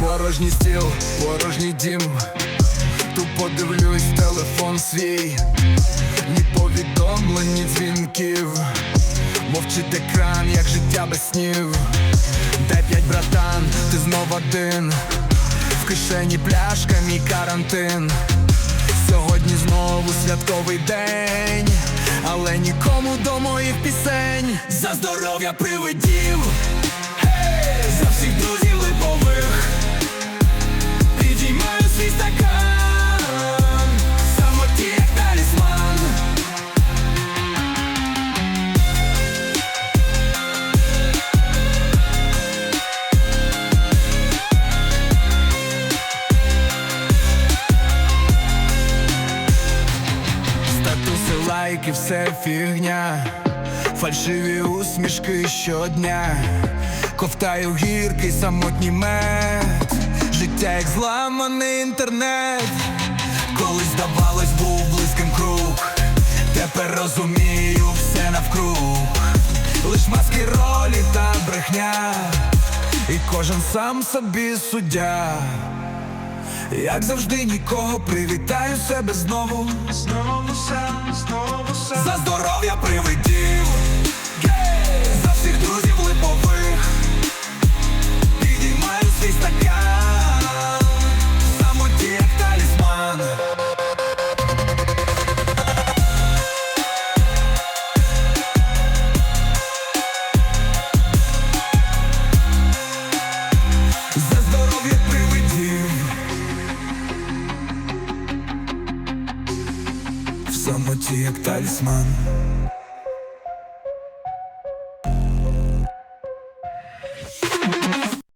Порожній стіл, порожній дім. Тупо дивлюсь телефон свій, ні повідомлень, ні дзвінків. Мовчить екран, як життя без снів. Дай п'ять, братан, ти знов один. В кишені пляшка, мій карантин. Сьогодні знову святковий день, але нікому до моїх пісень. За здоров'я привидів, Гей! за всіх друзів липових. Лайки, все фігня, фальшиві усмішки щодня, ковтаю гіркий самотній мед, життя як зламаний інтернет, колись здавалось, був близьким круг, тепер розумію все навкруг, лиш маски ролі та брехня, і кожен сам собі суддя. Як завжди нікого привітаю себе знову. Знову сам, знову сам За здоров'я привидів самоті як талісман